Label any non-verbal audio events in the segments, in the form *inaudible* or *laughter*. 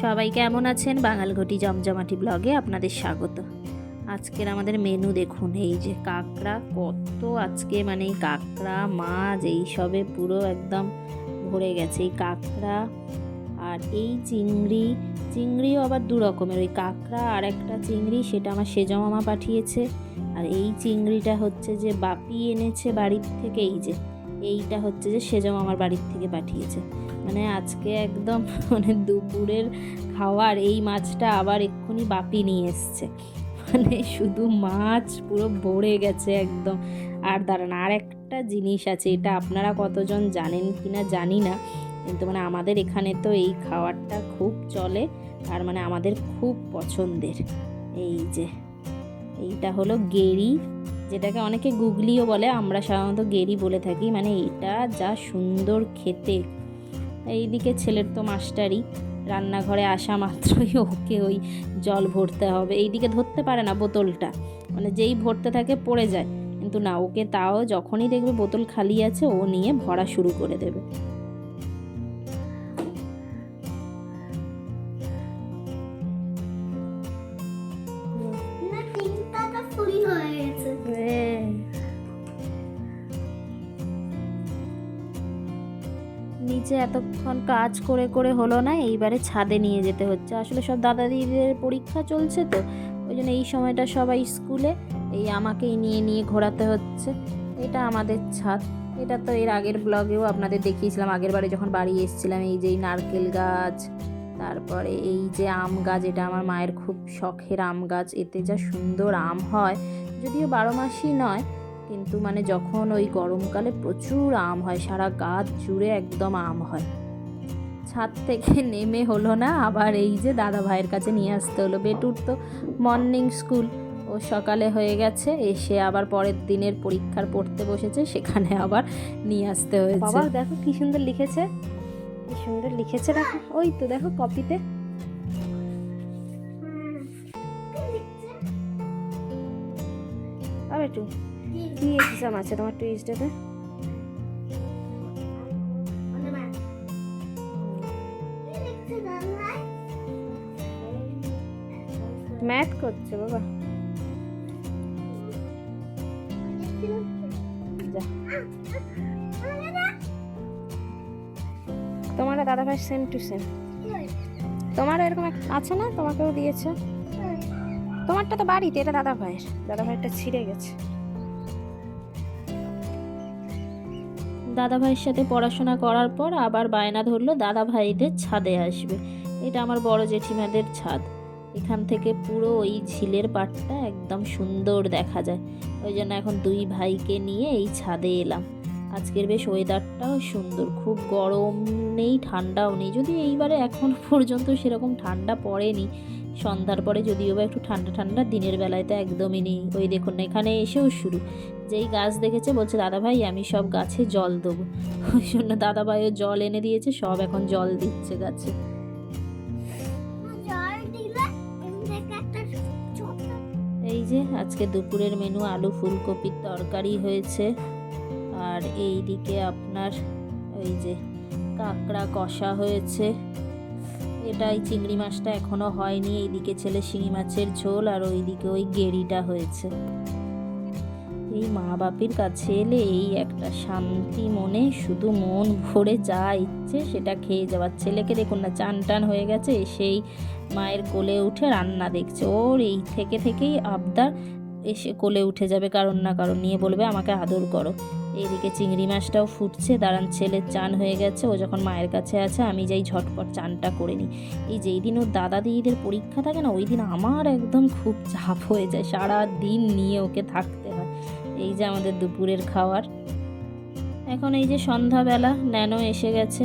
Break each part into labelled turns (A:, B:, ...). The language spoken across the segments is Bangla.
A: সবাই কেমন আছেন? বাঙালঘটি জমজমাটি ব্লগে আপনাদের স্বাগত। আজকের আমাদের মেনু দেখুন, এই যে কাঁকড়া, কত আজকে মানে কাঁকড়া, মাছ, এই সবে পুরো একদম ভরে গেছে। এই কাঁকড়া আর এই চিংড়ি, চিংড়িও আবার দু রকমের। ওই কাঁকড়া আর একটা চিংড়ি, সেটা আমার সেজ মামা পাঠিয়েছে। আর এই চিংড়িটা হচ্ছে যে বাপি এনেছে বাড়ির থেকে, এই যে, এইটা হচ্ছে যে সেজ মামার বাড়ির থেকে পাঠিয়েছে। মানে আজকে একদম *laughs* মানে দুপুরের খাওয়ার এই মাছটা আবার এক্ষুনি বাপি নিয়ে এসছে। মানে শুধু মাছ পুরো ভরে গেছে একদম। আর দাঁড়ান, আর একটা জিনিস আছে, এটা আপনারা কতজন জানেন কিনা জানি না, কিন্তু মানে আমাদের এখানে তো এই খাবারটা খুব চলে, আর মানে আমাদের খুব পছন্দের। এই যে, এইটা হলো গেরি, যেটাকে অনেকে গুগলিও বলে, আমরা সাধারণত গেরি বলে থাকি। মানে এটা যা সুন্দর খেতে এইদিকে ছেলের তো মাস্টারই রান্নাঘরে আসা মাত্রই ওকে ওই জল ভরতে হবে। এইদিকে ধরতে পারে না বোতলটা মানে যেই ভরতে থাকে পড়ে যায়। কিন্তু না, ওকে তাও যখনই দেখবে বোতল খালি আছে, ও নিয়ে ভরা শুরু করে দেবে। নিচে এতক্ষণ কাজ করে করে হলো না, এইবারে ছাদে নিয়ে যেতে হচ্ছে। আসলে সব দাদা দিদিদের পরীক্ষা চলছে তো, ওই জন্য এই সময়টা সবাই স্কুলে, এই আমাকেই নিয়ে নিয়ে ঘোরাতে হচ্ছে। এটা আমাদের ছাদ। এটা তো এর আগের ব্লগেও আপনাদের দেখিয়েছিলাম, আগের বারে যখন বাড়ি এসেছিলাম, এই যে নারকেল গাছ, তারপরে এই যে আম গাছ, এটা আমার মায়ের খুব শখের আম গাছ, এতে যা সুন্দর আম হয়। যদিও বারো মাসই নয় কিন্তু মানে যখন ওই গরমকালে প্রচুর আম হয়, সারা গাছ জুড়ে একদম আম হয়। ছাদ থেকে নেমে হলো না, আবার এই যে দাদা ভাইয়ের কাছে নিয়ে আসতে হলো বেটুর তো মর্নিং স্কুল ও সকালে হয়ে গেছে, এসে আবার পরের দিনের পরীক্ষার পড়তে বসেছে, সেখানে আবার নিয়ে আসতে হয়েছে। বাবা, দেখো কি সুন্দর লিখেছে। কি সুন্দর লিখেছে দেখো। ওই তো দেখো কপিতে আর একটু। কি এক্সাম আছে তোমার টুইসডেতে ম্যাথ করছে, বাবা। তোমার দাদা ভাই সেম টু সেম তোমারও এরকম আছে না? তোমাকেও দিয়েছে। তোমারটা তো বাড়িতে, এটা দাদা ভাইয়ের। দাদা ভাইয়েরটা ছিঁড়ে গেছে। দাদা ভাইয়ের সাথে পড়াশোনা করার পর আবার বায়না ধরলো দাদা ভাইদের ছাদে আসবে। এটা আমার বড় জেঠিমাদের ছাদ। এখান থেকে পুরো ওই ঝিলের পাটটা একদম সুন্দর দেখা যায়। ওই জন্য এখন দুই ভাইকে নিয়ে এই ছাদে এলাম। আজকের বেশ ওয়েদারটাও সুন্দর, খুব গরম নেই, ঠান্ডাও নেই। যদি এইবারে এখন পর্যন্ত সেরকম ঠান্ডা পড়েনি সন্ধ্যার পরে যদিও বা একটু ঠান্ডা ঠান্ডা দিনের বেলায় তো একদমই নেই। ওই দেখুন না এখানে এসেও শুরু। যেই গাছ দেখেছে বলছে দাদা ভাই আমি সব গাছে জল দেবো। ওই জন্য দাদা ভাইও জল এনে দিয়েছে সব এখন জল দিচ্ছে গাছে। এই যে আজকে দুপুরের মেনু আলু ফুলকপির তরকারি হয়েছে। আর এই দিকে আপনার ওই যে কাঁকড়া কষা হয়েছে। এটাই চিংড়ি মাছটা এখনও হয়নি। এইদিকে ছেলে শিঙি মাছের ঝোল আর ওইদিকে ওই গেরিটা হয়েছে। এই মা বাপির কাছে এলে এই একটা শান্তি মনে, শুধু মন ভরে যা ইচ্ছে সেটা খেয়ে যাওয়ার ছেলেকে দেখুন না চান টান হয়ে গেছে সেই মায়ের কোলে উঠে রান্না দেখছে। ওর এই থেকে থেকেই আবদার এসে কোলে উঠে যাবে, কারণ না কারণ নিয়ে বলবে, আমাকে আদর করো। এইদিকে চিংড়ি মাছটাও ফুটছে, দাঁড়ান ছেলের চান হয়ে গেছে, ও যখন মায়ের কাছে আছে, আমি যাই ঝটপট চানটা করে নিই। এই যেই দিন ওর দাদা দিদিদের পরীক্ষা থাকে না ওই দিন আমার একদম খুব চাপ হয়ে যায় সারা দিন নিয়ে ওকে থাকতে হয়। এই যে আমাদের দুপুরের খাওয়ার। এখন এই যে সন্ধ্যাবেলা, ন্যানো এসে গেছে,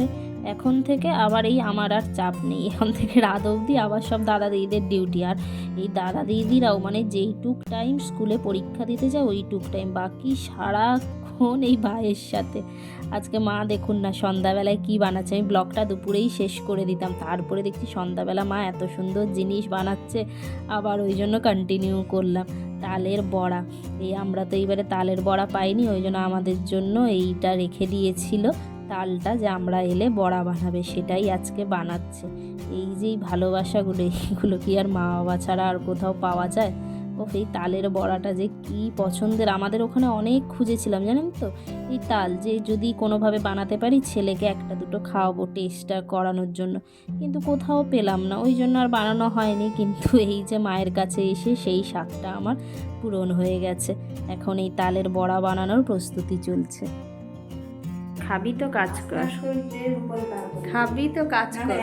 A: এখন থেকে আবার এই আমার আর চাপ নেই, এখন থেকে রাত অবধি আবার সব দাদা দিদিদের ডিউটি। আর এই দাদা দিদিরাও মানে যেইটুক টাইম স্কুলে পরীক্ষা দিতে যায়, ওইটুক টাইম বাকি সারাক্ষণ এই ভাইয়ের সাথে। আজকে মা দেখুন না, সন্ধ্যাবেলায় কি বানাচ্ছে? আমি ব্লগটা দুপুরেই শেষ করে দিতাম। তারপরে দেখছি সন্ধ্যাবেলা মা এত সুন্দর জিনিস বানাচ্ছে, আবার ওই জন্য কন্টিনিউ করলাম। তালের বড়া। এই আমরা তো এইবারে তালের বড়া পাইনি, ওই জন্য আমাদের জন্য এইটা রেখে দিয়েছিল তালটা যে আমরা এলে বড়া বানাবে, সেটাই আজকে বানাচ্ছে। এই যে এই ভালোবাসাগুলো, এইগুলো কি আর মা বাবা ছাড়া আর কোথাও পাওয়া যায়? ও এই তালের বড়াটা যে কি পছন্দের আমাদের ওখানে অনেক খুঁজেছিলাম জানেন তো? এই তাল যে যদি কোনোভাবে বানাতে পারি ছেলেকে একটা দুটো খাওয়াবো টেস্টটা করানোর জন্য। কিন্তু কোথাও পেলাম না ওই জন্য আর বানানো হয়নি। কিন্তু *laughs* এই যে মায়ের কাছে এসে সেই স্বাদটা আমার পূরণ হয়ে গেছে। এখন এই তালের বড়া বানানোর প্রস্তুতি চলছে। খাবি তো কাজ কর। খাবি তো কাজ কর।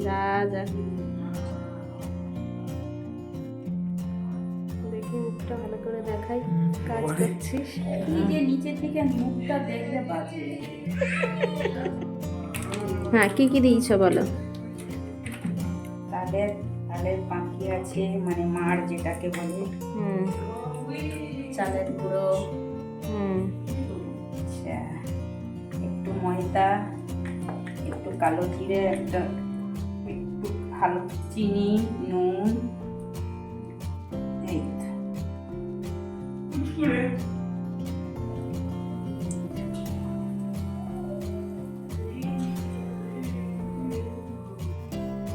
A: যা যা। মুখটা ভালো করে দেখাই কাজ করছিস?
B: যে নিচে থেকে মুখটা দেখলে বাজে।
A: হ্যাঁ কি কি দিয়েছ বলো?
B: তালের তালের পাখি আছে মানে মার যেটাকে বলে।
A: হুম।
B: চালের গুঁড়ো।
A: হুম।
B: আচ্ছা একটু ময়দা একটু কালো জিরে একটা একটু হালকা চিনি নুন।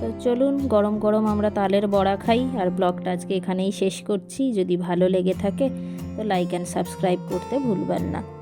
A: তো চলুন, গরম গরম আমরা তালের বড়া খাই আর ব্লগটা আজকে এখানেই শেষ করছি। যদি ভালো লেগে থাকে, তো লাইক অ্যান্ড সাবস্ক্রাইব করতে ভুলবেন না।